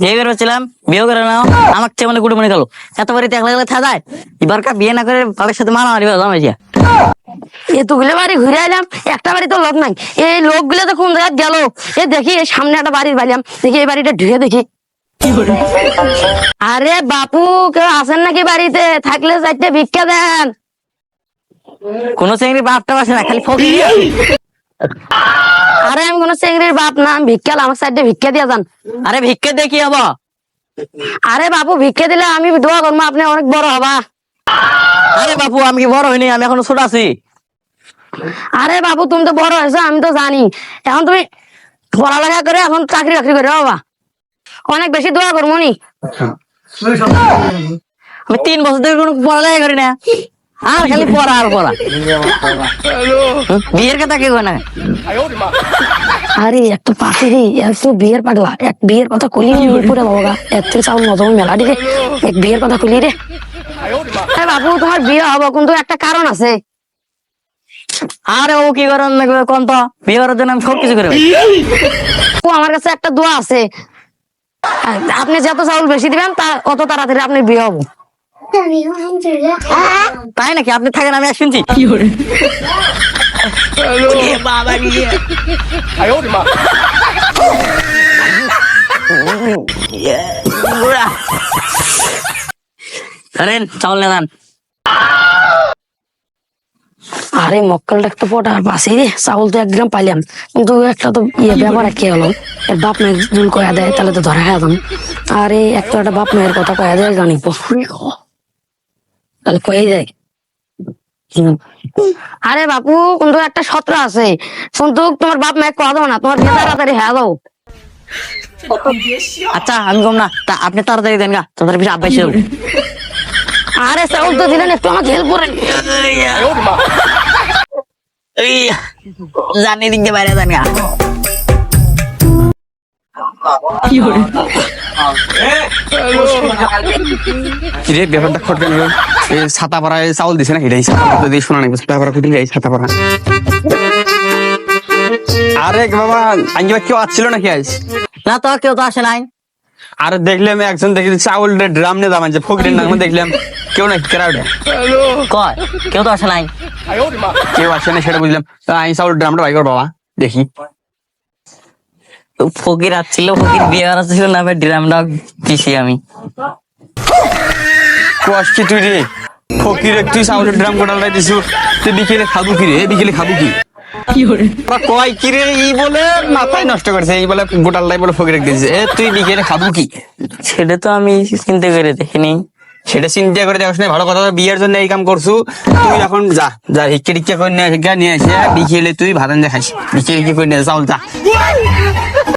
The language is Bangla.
বিয়ে করে বিয়ে করে নাও। আমার চেয়ে মানে কুটুম গেল এত বাড়িতে একলা একলা থাকা যায়। এবার কা বিয়ে না করে বাবার সাথে মারামারি জামাই যা এতগুলো বাড়ি ঘুরে এলাম একটা বাড়ি তো লোক নাই। এই লোকগুলো তো কোন জায়গায় গেল? এ দেখি, এই সামনে একটা বাড়ি বাড়িলাম। দেখি, এই বাড়িটা ঢুকে দেখি। আরে বাপু, কেউ আছেন নাকি বাড়িতে? থাকলে চারটে ভিক্ষা দেন। কোনো চেংড়ি বাপটা আসে না, খালি ফকি আরে আমি কোনো চেংড়ির বাপ না আমি ভিক্ষা আমার সাইডে ভিক্ষা দিয়ে যান। আরে ভিক্ষে দেখি হব? আরে বাপু ভিক্ষা দিলে আমি দোয়া করব আপনি অনেক বড় হবা। আরে বাপু আমি কি বড় হইনি? আমি এখনও ছোট আছি। আরে বাবু তুমি তো বড় হয়েছো আমি তো জানি। এখন তুমি পড়ালেখা করে এখন চাকরি বাকরি করে বাবা অনেক বেশি দোয়া করব নি। আমি তিন বছর ধরে কোনো পড়ালেখা করি না। আর খালি পড়া আর পড়া। বিয়ের কথা কেউ না। আরে একটা পাখি বিয়ের পাগলা। এক বিয়ের কথা কলি পুরে বাবা এত থেকে চাউল মতো মেলা দিলে এক বিয়ের কথা কলি রে। বাবু তোমার বিয়ে হব কিন্তু একটা কারণ আছে। আরে ও কি করেন কোন তো? বিয়ে করার জন্য আমি সব কিছু করে ফেলি। ও আমার কাছে একটা দোয়া আছে। আপনি যত চাউল বেশি দিবেন তা অত তাড়াতাড়ি আপনি বিয়ে হব। তাই নাকি? আপনি থাকেন আমি শুনছি। এ বাবা রে। ধরেন চাউল নেন আরে মক্কেলটা একটু পটা আর বাসি রে। চাউল তো এক পাইলাম। কিন্তু একটা তো ইয়ে ব্যাপার কি হলো? এর বাপ মায়ের জুল কয়া দেয় তাহলে তো ধরা খাওয়া আরে একটা একটা বাপ মায়ের কথা কয়া দেয় জানি। তাহলে কয়ে যায়। আরে বাপু কিন্তু একটা সত্র আছে। কিন্তু তোমার বাপ মায়ের কয়া দেবো না, তোমার বিয়ে তাড়াতাড়ি হ্যাঁ দাও। আচ্ছা আমি কম না। তা আপনি তাড়াতাড়ি দেন গা, তাড়াতাড়ি বেশি আব্বাই ছিল। আরে চাউল তো দিলেন, একটু আমাকে হেল্প করেন। জানি দিক দিয়ে বাইরে জানি রে, ব্যাপারটা খটকে নিল এই ছাতা পাড়ায় চাউল দিছে না এটাই যদি শোনা নাই ছাতা পাড়া খুঁটি এই ছাতা পাড়া আরে বাবা কেউ আসছিল নাকি আজ? না তো কেউ তো আসে নাই। আরে দেখলাম একজন দেখি চাউল ড্রাম নিয়ে দাম যে ফকরের নাম দেখলাম। কেউ নাকি কেরাউডে কয়? কেউ তো আসে নাই। কেউ আসে না সেটা বুঝলাম। আমি চাউল ড্রামটা বাই কর বাবা দেখি। ফকির আসছিল ফকির বিয়ে করা ছিল না ড্রামটা দিছি আমি। কষ্ট কি তুই রে। ফকির তুই চাউলের ড্রাম কোটাল দিছু তুই বিকেলে খাব কি রে? বিকেলে খাব কি? কয় কি রে? ই বলে মাথায় নষ্ট করছে এই বলে গোটালটাই বলে ফকির দিয়েছে। এ তুই বিকেলে খাব কি? সেটা তো আমি চিন্তা করে দেখিনি। সেটা চিন্তা করে দেখছ না ভালো কথা বিয়ের জন্য এই কাম করছু। তুই এখন যা যা হিক্কে টিক্কে করে নিয়ে নিয়ে আসে বিকেলে তুই ভাত আনতে খাইস। বিকেলে কি করে নিয়ে যা, চাউল যা।